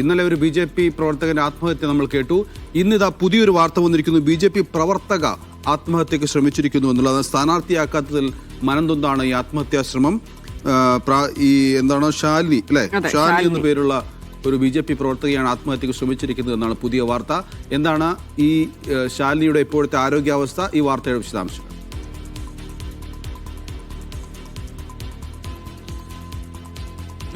ഇന്നലെ ഒരു B J P പ്രവർത്തകന്റെ ആത്മഹത്യ നമ്മൾ കേട്ടു. ഇന്നിതാ പുതിയൊരു വാർത്ത വന്നിരിക്കുന്നു. ബി ജെ പി പ്രവർത്തക ആത്മഹത്യക്ക് ശ്രമിച്ചിരിക്കുന്നു എന്നുള്ളത് സ്ഥാനാർത്ഥിയാക്കാത്തതിൽ മനംതൊന്നാണ് ഈ ആത്മഹത്യാ ശ്രമം? ഈ എന്താണ് ശാലിനി അല്ലെ? ഷാലിനി ശാലിനി എന്ന പേരുള്ള ഒരു ബി ജെ പി പ്രവർത്തകയാണ് ആത്മഹത്യക്ക് ശ്രമിച്ചിരിക്കുന്നത് എന്നാണ് പുതിയ വാർത്ത. എന്താണ് ഈ ഷാലിനിയുടെ ശാലിനിയുടെ ഇപ്പോഴത്തെ ആരോഗ്യാവസ്ഥ? ഈ വാർത്തയുടെ വിശദാംശം.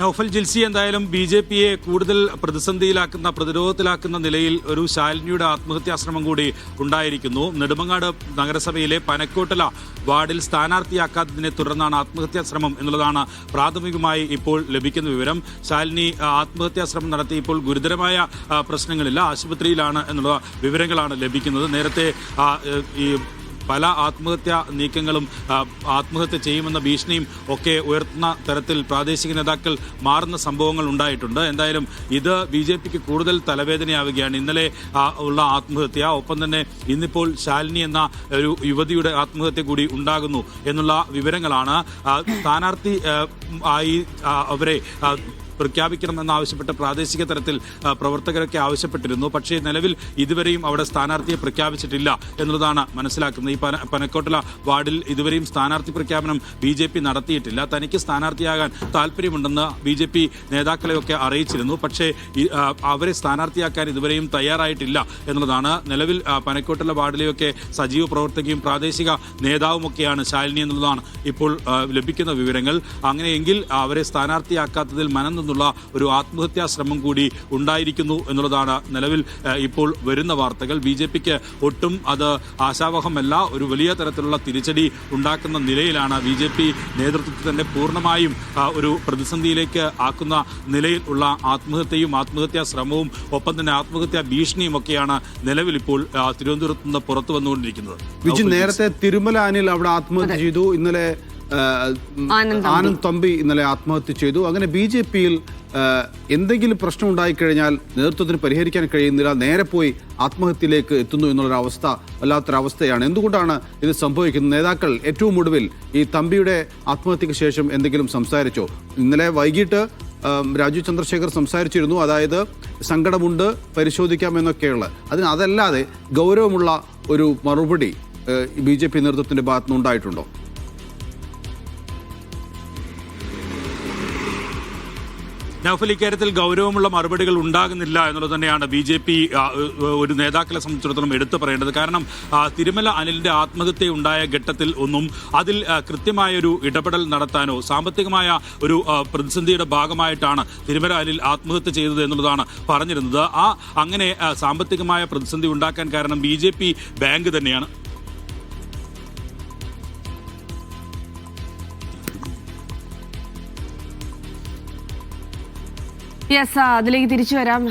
നൌഫൽ ജിൽസി എന്തായാലും ബി ജെ പിയെ കൂടുതൽ പ്രതിസന്ധിയിലാക്കുന്ന പ്രതിരോധത്തിലാക്കുന്ന നിലയിൽ ഒരു ശാലിനിയുടെ ആത്മഹത്യാശ്രമം കൂടി ഉണ്ടായിരിക്കുന്നു. നെടുമങ്ങാട് നഗരസഭയിലെ പനക്കോട്ടല വാർഡിൽ സ്ഥാനാർത്ഥിയാക്കാത്തതിനെ തുടർന്നാണ് ആത്മഹത്യാശ്രമം എന്നുള്ളതാണ് പ്രാഥമികമായി ഇപ്പോൾ ലഭിക്കുന്ന വിവരം. ശാലിനി ആത്മഹത്യാശ്രമം നടത്തി ഇപ്പോൾ ഗുരുതരമായ പ്രശ്നങ്ങളില്ല. ആശുപത്രിയിലാണ് എന്നുള്ള വിവരങ്ങളാണ് ലഭിക്കുന്നത്. നേരത്തെ ഈ പല ആത്മഹത്യാ നീക്കങ്ങളും ആത്മഹത്യ ചെയ്യുമെന്ന ഭീഷണിയും ഒക്കെ ഉയർത്തുന്ന തരത്തിൽ പ്രാദേശിക നേതാക്കൾ മാറുന്ന സംഭവങ്ങൾ ഉണ്ടായിട്ടുണ്ട്. എന്തായാലും ഇത് ബി ജെ പിക്ക് കൂടുതൽ തലവേദനയാവുകയാണ്. ഇന്നലെ ഉള്ള ആത്മഹത്യ ഒപ്പം തന്നെ ഇന്നിപ്പോൾ ശാലിനി എന്ന ഒരു യുവതിയുടെ ആത്മഹത്യ കൂടി ഉണ്ടാകുന്നു എന്നുള്ള വിവരങ്ങളാണ്. സ്ഥാനാർത്ഥി ആയി അവരെ പ്രഖ്യാപിക്കണമെന്നാവശ്യപ്പെട്ട് പ്രാദേശിക തലത്തിൽ പ്രവർത്തകരൊക്കെ ആവശ്യപ്പെട്ടിരുന്നു. പക്ഷേ നിലവിൽ ഇതുവരെയും അവിടെ സ്ഥാനാർത്ഥിയെ പ്രഖ്യാപിച്ചിട്ടില്ല എന്നുള്ളതാണ് മനസ്സിലാക്കുന്നത്. ഈ പന പനക്കോട്ടല വാർഡിൽ ഇതുവരെയും സ്ഥാനാർത്ഥി പ്രഖ്യാപനം ബി ജെ പി നടത്തിയിട്ടില്ല. തനിക്ക് സ്ഥാനാർത്ഥിയാകാൻ താല്പര്യമുണ്ടെന്ന് ബി ജെ പി നേതാക്കളെയൊക്കെ അറിയിച്ചിരുന്നു. പക്ഷേ അവരെ സ്ഥാനാർത്ഥിയാക്കാൻ ഇതുവരെയും തയ്യാറായിട്ടില്ല എന്നുള്ളതാണ് നിലവിൽ പനക്കോട്ടല വാർഡിലെയൊക്കെ സജീവ പ്രവർത്തകയും പ്രാദേശിക നേതാവുമൊക്കെയാണ് ശാലിനി എന്നുള്ളതാണ് ഇപ്പോൾ ലഭിക്കുന്ന വിവരങ്ങൾ. അങ്ങനെയെങ്കിൽ അവരെ സ്ഥാനാർത്ഥിയാക്കാത്തതിൽ മനം നിന്നുള്ള ഒരു ആത്മഹത്യാ ശ്രമം കൂടി ഉണ്ടായിരിക്കുന്നു എന്നുള്ളതാണ് നിലവിൽ ഇപ്പോൾ വരുന്ന വാർത്തകൾ. ബി ജെ പിക്ക് ഒട്ടും അത് ആശാവഹമല്ല. ഒരു വലിയ തരത്തിലുള്ള തിരിച്ചടി ഉണ്ടാക്കുന്ന നിലയിലാണ് ബി ജെ പി നേതൃത്വത്തിൽ തന്നെ പൂർണമായും ഒരു പ്രതിസന്ധിയിലേക്ക് ആക്കുന്ന നിലയിൽ ഉള്ള ആത്മഹത്യയും ആത്മഹത്യാ ശ്രമവും ഒപ്പം തന്നെ ആത്മഹത്യാ ഭീഷണിയും ഒക്കെയാണ് നിലവിൽ ഇപ്പോൾ തിരുവനന്തപുരത്ത് നിന്ന് പുറത്തു വന്നുകൊണ്ടിരിക്കുന്നത്. വിജി നേരത്തെ തിരുമല അനിൽ അവിടെ ആത്മഹത്യ ചെയ്തു. ഇന്നലെ ആനന്ദ് തമ്പി. ഇന്നലെ ആത്മഹത്യ ചെയ്തു. അങ്ങനെ ബി ജെ പിയിൽ എന്തെങ്കിലും പ്രശ്നം ഉണ്ടായിക്കഴിഞ്ഞാൽ നേതൃത്വത്തിന് പരിഹരിക്കാൻ കഴിയുന്നില്ല നേരെ പോയി ആത്മഹത്യയിലേക്ക് എത്തുന്നു എന്നുള്ളൊരവസ്ഥ വല്ലാത്തൊരവസ്ഥയാണ്. എന്തുകൊണ്ടാണ് ഇത് സംഭവിക്കുന്നത്? നേതാക്കൾ ഏറ്റവും ഒടുവിൽ ഈ തമ്പിയുടെ ആത്മഹത്യക്ക് ശേഷം എന്തെങ്കിലും സംസാരിച്ചോ? ഇന്നലെ വൈകിട്ട് രാജു ചന്ദ്രശേഖർ സംസാരിച്ചിരുന്നു. അതായത് സങ്കടമുണ്ട് പരിശോധിക്കാം എന്നൊക്കെയുള്ള. അതിന് അതല്ലാതെ ഗൗരവമുള്ള ഒരു മറുപടി ബി ജെ പി നേതൃത്വത്തിന്റെ ഭാഗത്തുനിന്ന് ഉണ്ടായിട്ടുണ്ടോ നൗഫൽ ഇക്കാര്യത്തിൽ ഗൗരവമുള്ള മറുപടികൾ ഉണ്ടാകുന്നില്ല എന്നുള്ളത് തന്നെയാണ് ബി ജെ പി ഒരു നേതാക്കളെ സംബന്ധിച്ചിടത്തോളം എടുത്തു പറയേണ്ടത്. കാരണം തിരുമല അനിലിന്റെ ആത്മഹത്യ ഉണ്ടായ ഘട്ടത്തിൽ ഒന്നും അതിൽ കൃത്യമായൊരു ഇടപെടൽ നടത്താനോ സാമ്പത്തികമായ ഒരു പ്രതിസന്ധിയുടെ ഭാഗമായിട്ടാണ് തിരുമല അനിൽ ആത്മഹത്യ ചെയ്തത് എന്നുള്ളതാണ് പറഞ്ഞിരുന്നത്. ആ അങ്ങനെ സാമ്പത്തികമായ പ്രതിസന്ധി ഉണ്ടാക്കാൻ കാരണം ബി ബാങ്ക് തന്നെയാണ്. യെസ് അതിലേക്ക് തിരിച്ചു വരാം.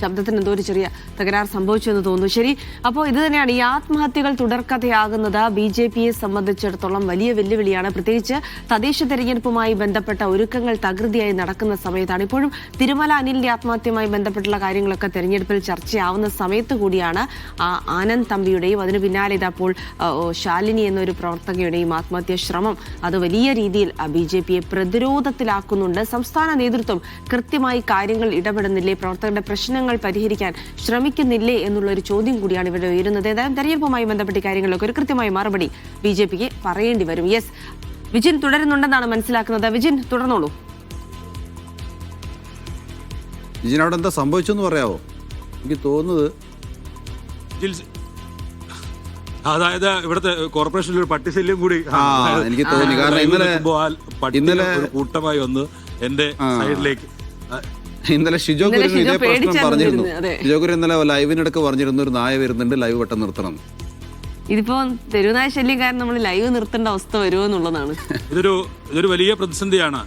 ശബ്ദത്തിന് എന്തോ ഒരു ചെറിയ തകരാർ സംഭവിച്ചു എന്ന് തോന്നുന്നു. ശരി അപ്പോൾ ഇത് തന്നെയാണ് ഈ ആത്മഹത്യകൾ തുടർക്കഥയാകുന്നത്. ബി ജെ പിയെ സംബന്ധിച്ചിടത്തോളം വലിയ വെല്ലുവിളിയാണ്. പ്രത്യേകിച്ച് തദ്ദേശ തെരഞ്ഞെടുപ്പുമായി ബന്ധപ്പെട്ട ഒരുക്കങ്ങൾ തകൃതിയായി നടക്കുന്ന സമയത്താണ്. ഇപ്പോഴും തിരുമല അനിലിന്റെ ആത്മഹത്യയുമായി ബന്ധപ്പെട്ടുള്ള കാര്യങ്ങളൊക്കെ തെരഞ്ഞെടുപ്പിൽ ചർച്ചയാവുന്ന സമയത്ത് കൂടിയാണ് ആ ആനന്ദ് തമ്പിയുടെയും അതിനു പിന്നാലെ ഇതപ്പോൾ ശാലിനി എന്നൊരു പ്രവർത്തകയുടെയും ആത്മഹത്യാ ശ്രമം അത് വലിയ രീതിയിൽ ബി ജെ പിയെ പ്രതിരോധത്തിലാക്കുന്നുണ്ട്. സംസ്ഥാന നേതൃത്വം കൃത്യമായി കാര്യങ്ങൾ ഇടപെടുന്നില്ലേ? പ്രവർത്തകരുടെ പ്രശ്നങ്ങൾ പരിഹരിക്കാൻ ശ്രമിക്കുന്നില്ലേ എന്നുള്ള ഒരു ചോദ്യം കൂടിയാണ് ഇവിടെ ഉയരുന്നത്. ഏതായാലും തെരഞ്ഞെടുപ്പുമായി ബന്ധപ്പെട്ട കാര്യങ്ങളൊക്കെ കാര്യങ്ങളിലൊക്കെ ഒരു കൃത്യമായ മറുപടി ബി ജെ പിക്ക് പറയേണ്ടി വരും. യെസ് വിജിൻ തുടരുന്നുണ്ടെന്നാണ് മനസ്സിലാക്കുന്നത്. വിജിൻ തുടർന്നോളൂ. വിജിൻ അവിടെ എന്താ സംഭവിച്ചെന്ന് പറയാവോ? എനിക്ക് തോന്നുന്നത് അതായത് ഇവിടുത്തെ കോർപ്പറേഷനിൽ ഒരു പട്ടിശല്യം കൂടി. ആ, എനിക്ക് തോന്നി. കാരണം ഇന്നലെ- ഇന്നലെ- കൂട്ടമായി വന്ന് എന്റെ സൈഡിലേക്ക് ഇന്നലെ ഷിജോ ഗുരു ഇതേ പ്രശ്നം പറഞ്ഞിരുന്നു. ഷിജോ ഗുരു ഇന്നലെ ലൈവിനിടക്ക് പറഞ്ഞിരുന്നു ഒരു നായ വരുന്നുണ്ട് ലൈവ് പെട്ടെന്ന് നിർത്തണം. ഇതിപ്പോ തെരുവുനായ കാരണം നമ്മൾ ലൈവ് നിർത്തേണ്ട അവസ്ഥ വരുമോ എന്നുള്ളതാണ്. ഇതൊരു ഇതൊരു വലിയ പ്രതിസന്ധിയാണ്.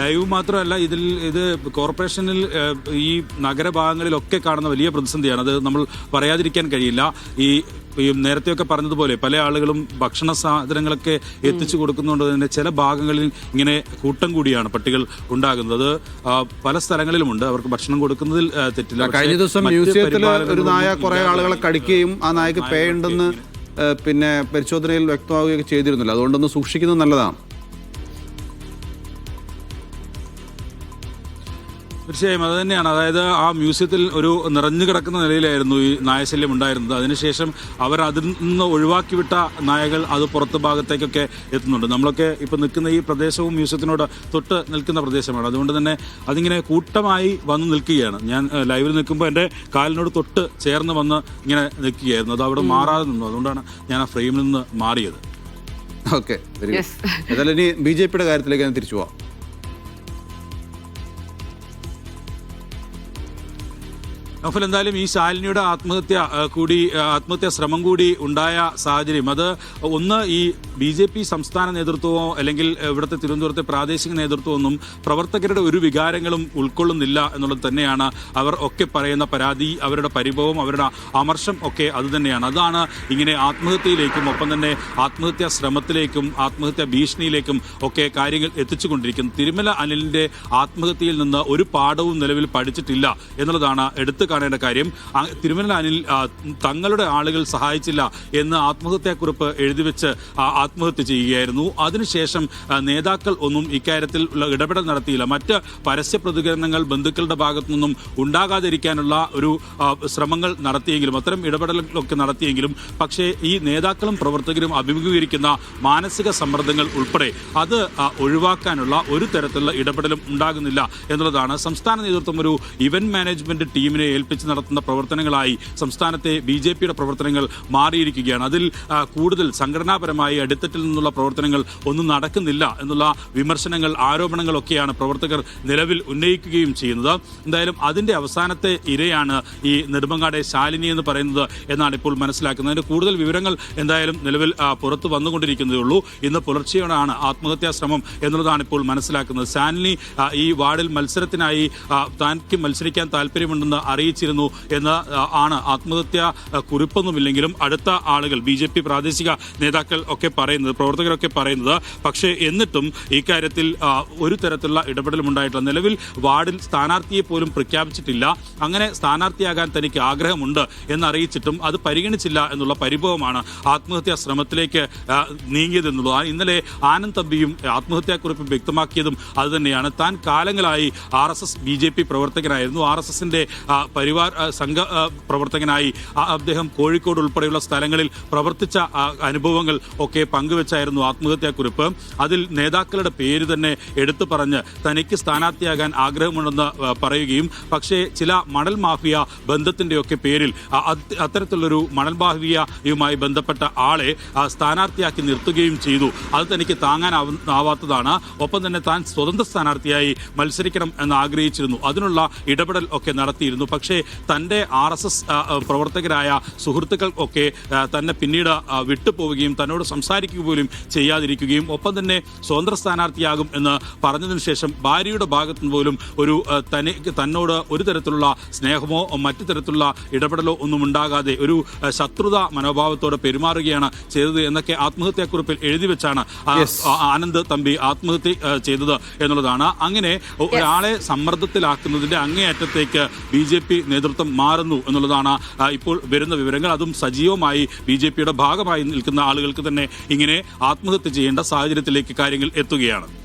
ലൈവ് മാത്രമല്ല ഇതിൽ ഇത് കോർപ്പറേഷനിൽ ഈ നഗരഭാഗങ്ങളിലൊക്കെ കാണുന്ന വലിയ പ്രതിസന്ധിയാണ്. അത് നമ്മൾ പറയാതിരിക്കാൻ കഴിയില്ല. ഈ ഈ നേരത്തെയൊക്കെ പറഞ്ഞതുപോലെ പല ആളുകളും ഭക്ഷണ സാധനങ്ങളൊക്കെ എത്തിച്ചു കൊടുക്കുന്നതുകൊണ്ട് തന്നെ ചില ഭാഗങ്ങളിൽ ഇങ്ങനെ കൂട്ടം കൂടിയാണ് പട്ടികൾ ഉണ്ടാകുന്നത്. പല സ്ഥലങ്ങളിലുമുണ്ട്. അവർക്ക് ഭക്ഷണം കൊടുക്കുന്നതിൽ തെറ്റില്ല. കഴിഞ്ഞ ദിവസം മ്യൂസിയത്തിൽ ഒരു നായ കുറെ ആളുകളെ കടിക്കുകയും ആ നായക്ക് പേയുണ്ടെന്ന് പിന്നെ പരിശോധനയിൽ വ്യക്തമാവുകയൊക്കെ ചെയ്തിരുന്നില്ല. അതുകൊണ്ടൊന്ന് സൂക്ഷിക്കുന്നത് നല്ലതാണ്. തീർച്ചയായും അത് തന്നെയാണ്. അതായത് ആ മ്യൂസിയത്തിൽ ഒരു നിറഞ്ഞു കിടക്കുന്ന നിലയിലായിരുന്നു ഈ നായശല്യം ഉണ്ടായിരുന്നത്. അതിനുശേഷം അവർ അതിൽ നിന്ന് ഒഴിവാക്കി വിട്ട നായകൾ അത് പുറത്ത് ഭാഗത്തേക്കൊക്കെ എത്തുന്നുണ്ട്. നമ്മളൊക്കെ ഇപ്പം നിൽക്കുന്ന ഈ പ്രദേശവും മ്യൂസിയത്തിനോട് തൊട്ട് നിൽക്കുന്ന പ്രദേശമാണ്. അതുകൊണ്ട് തന്നെ അതിങ്ങനെ കൂട്ടമായി വന്ന് നിൽക്കുകയാണ്. ഞാൻ ലൈവിൽ നിൽക്കുമ്പോൾ എന്റെ കാലിനോട് തൊട്ട് ചേർന്ന് വന്ന് ഇങ്ങനെ നിൽക്കുകയായിരുന്നു. അത് അവിടെ മാറാതെ നിന്നു. അതുകൊണ്ടാണ് ഞാൻ ആ ഫ്രെയിമിൽ നിന്ന് മാറിയത്. Okay very good. ഏതായാലും ഇനി ബി ജെ പിയുടെ കാര്യത്തിലേക്ക് ഞാൻ തിരിച്ചു പോവാം. നൗഫൽ എന്തായാലും ഈ ശാലിനിയുടെ ആത്മഹത്യ കൂടി ആത്മഹത്യാ ശ്രമം കൂടി ഉണ്ടായ സാഹചര്യം. അത് ഒന്ന് ഈ ബി ജെ പി സംസ്ഥാന നേതൃത്വമോ അല്ലെങ്കിൽ ഇവിടുത്തെ തിരുവനന്തപുരത്തെ പ്രാദേശിക നേതൃത്വമൊന്നും പ്രവർത്തകരുടെ ഒരു വികാരങ്ങളും ഉൾക്കൊള്ളുന്നില്ല എന്നുള്ളത് തന്നെയാണ് അവർ ഒക്കെ പറയുന്ന പരാതി അവരുടെ പരിഭവം അവരുടെ അമർഷം ഒക്കെ അത് തന്നെയാണ്. അതാണ് ഇങ്ങനെ ആത്മഹത്യയിലേക്കും ഒപ്പം തന്നെ ആത്മഹത്യാ ശ്രമത്തിലേക്കും ആത്മഹത്യാ ഭീഷണിയിലേക്കും ഒക്കെ കാര്യങ്ങൾ എത്തിച്ചുകൊണ്ടിരിക്കുന്നത് തിരുമല അനിലിന്റെ ആത്മഹത്യയിൽ നിന്ന് ഒരു പാഠവും നിലവിൽ പഠിച്ചിട്ടില്ല എന്നുള്ളതാണ് എടുത്തു കാണേണ്ട കാര്യം ആ, തങ്ങളുടെ ആളുകൾ സഹായിച്ചില്ല എന്ന് ആത്മഹത്യാക്കുറിപ്പ് എഴുതി വെച്ച് ആത്മഹത്യ ചെയ്യുകയായിരുന്നു. അതിനുശേഷം നേതാക്കൾ ഒന്നും ഇക്കാര്യത്തിൽ ഇടപെടൽ നടത്തിയില്ല. മറ്റ് പരസ്യ പ്രതികരണങ്ങൾ ബന്ധുക്കളുടെ ഭാഗത്തു നിന്നും ഉണ്ടാകാതിരിക്കാനുള്ള ഒരു ശ്രമങ്ങൾ നടത്തിയെങ്കിലും അത്തരം ഇടപെടലൊക്കെ നടത്തിയെങ്കിലും പക്ഷേ ഈ നേതാക്കളും പ്രവർത്തകരും അഭിമുഖീകരിക്കുന്ന മാനസിക സമ്മർദ്ദങ്ങൾ ഉൾപ്പെടെ അത് ഒഴിവാക്കാനുള്ള ഒരു തരത്തിലുള്ള ഇടപെടലും ഉണ്ടാകുന്നില്ല എന്നുള്ളതാണ്. സംസ്ഥാന നേതൃത്വം ഒരു ഇവന്റ് മാനേജ്മെന്റ് ടീമിനെ ഏൽപ്പിച്ച് നടത്തുന്ന പ്രവർത്തനങ്ങളായി സംസ്ഥാനത്തെ ബി ജെ പിയുടെ പ്രവർത്തനങ്ങൾ മാറിയിരിക്കുകയാണ്. അതിൽ കൂടുതൽ സംഘടനാപരമായി അടിത്തട്ടിൽ നിന്നുള്ള പ്രവർത്തനങ്ങൾ ഒന്നും നടക്കുന്നില്ല എന്നുള്ള വിമർശനങ്ങൾ ആരോപണങ്ങളൊക്കെയാണ് പ്രവർത്തകർ നിലവിൽ ഉന്നയിക്കുകയും ചെയ്യുന്നത്. എന്തായാലും അതിന്റെ അവസാനത്തെ ഇരയാണ് ഈ നെടുമങ്ങാടെ ശാലിനി എന്ന് പറയുന്നത് എന്നാണ് ഇപ്പോൾ മനസ്സിലാക്കുന്നത്. അതിന്റെ കൂടുതൽ വിവരങ്ങൾ എന്തായാലും നിലവിൽ പുറത്തു വന്നുകൊണ്ടിരിക്കുന്നതേ ഉള്ളൂ. ഇന്ന് പുലർച്ചെയോടാണ് ആത്മഹത്യാ ശ്രമം എന്നുള്ളതാണ് ഇപ്പോൾ മനസ്സിലാക്കുന്നത്. ശാലിനി ഈ വാർഡിൽ മത്സരത്തിനായി താൻ മത്സരിക്കാൻ താല്പര്യമുണ്ടെന്ന് അറിയിച്ചിരുന്നു എന്ന് ആണ് ആത്മഹത്യ കുറിപ്പൊന്നുമില്ലെങ്കിലും അടുത്ത ആളുകൾ ബി ജെ പി പ്രാദേശിക നേതാക്കൾ ഒക്കെ പറയുന്നത് പ്രവർത്തകരൊക്കെ പറയുന്നത്. പക്ഷേ എന്നിട്ടും ഇക്കാര്യത്തിൽ ഒരു തരത്തിലുള്ള ഇടപെടലും ഉണ്ടായിട്ടില്ല. നിലവിൽ വാർഡിൽ സ്ഥാനാർത്ഥിയെ പോലും പ്രഖ്യാപിച്ചിട്ടില്ല. അങ്ങനെ സ്ഥാനാർത്ഥിയാകാൻ തനിക്ക് ആഗ്രഹമുണ്ട് എന്നറിയിച്ചിട്ടും അത് പരിഗണിച്ചില്ല എന്നുള്ള പരിഭവമാണ് ആത്മഹത്യാ ശ്രമത്തിലേക്ക് നീങ്ങിയതെന്നുള്ളത്. ഇന്നലെ ആനന്ദ് തമ്പിയും ആത്മഹത്യാക്കുറിപ്പ് വ്യക്തമാക്കിയതും അതുതന്നെയാണ്. താൻ കാലങ്ങളായി R S S B J P പ്രവർത്തകനായിരുന്നു. R S എസിന്റെ പരിവാർ സംഘ പ്രവർത്തകനായി അദ്ദേഹം കോഴിക്കോട് ഉൾപ്പെടെയുള്ള സ്ഥലങ്ങളിൽ പ്രവർത്തിച്ച അനുഭവങ്ങൾ ഒക്കെ പങ്കുവെച്ചായിരുന്നു ആത്മഹത്യാക്കുറിപ്പ്. അതിൽ നേതാക്കളുടെ പേര് തന്നെ എടുത്തു പറഞ്ഞ് തനിക്ക് സ്ഥാനാർത്ഥിയാകാൻ ആഗ്രഹമുണ്ടെന്ന് പറയുകയും പക്ഷേ ചില മണൽ മാഫിയ ബന്ധത്തിന്റെയൊക്കെ പേരിൽ അത്തരത്തിലൊരു മണൽ മാഫിയയുമായി ബന്ധപ്പെട്ട ആളെ സ്ഥാനാർത്ഥിയാക്കി നിർത്തുകയും ചെയ്തു. അത് തനിക്ക് താങ്ങാനാവാത്തതാണ് ഒപ്പം തന്നെ താൻ സ്വതന്ത്ര സ്ഥാനാർത്ഥിയായി മത്സരിക്കണം എന്ന് ആഗ്രഹിച്ചിരുന്നു. അതിനുള്ള ഇടപെടൽ ഒക്കെ നടത്തിയിരുന്നു. പക്ഷേ തന്റെ ആർ എസ് എസ് പ്രവർത്തകരായ സുഹൃത്തുക്കൾ ഒക്കെ തന്നെ പിന്നീട് വിട്ടുപോവുകയും തന്നോട് സംസാരിക്കുക പോലും ചെയ്യാതിരിക്കുകയും ഒപ്പം തന്നെ സ്വതന്ത്ര സ്ഥാനാർത്ഥിയാകും എന്ന് പറഞ്ഞതിന് ശേഷം ഭാര്യയുടെ ഭാഗത്തു നിന്ന് പോലും ഒരു തനി തന്നോട് ഒരു തരത്തിലുള്ള സ്നേഹമോ മറ്റു തരത്തിലുള്ള ഇടപെടലോ ഒന്നും ഉണ്ടാകാതെ ഒരു ശത്രുത മനോഭാവത്തോടെ പെരുമാറുകയാണ് ചെയ്തത് എന്നൊക്കെ ആത്മഹത്യാക്കുറിപ്പിൽ എഴുതി വെച്ചാണ് ആനന്ദ് തമ്പി ആത്മഹത്യ ചെയ്തത് എന്നുള്ളതാണ്. അങ്ങനെ ഒരാളെ സമ്മർദ്ദത്തിലാക്കുന്നതിന്റെ അങ്ങേയറ്റത്തേക്ക് ബി ജെ പി നേതൃത്വം മാറുന്നു എന്നുള്ളതാണ് ഇപ്പോൾ വരുന്ന വിവരങ്ങൾ. അതും സജീവമായി ബി ജെ പിയുടെ ഭാഗമായി നിൽക്കുന്ന ആളുകൾക്ക് തന്നെ ഇങ്ങനെ ആത്മഹത്യ ചെയ്യേണ്ട സാഹചര്യത്തിലേക്ക് കാര്യങ്ങൾ എത്തുകയാണ്.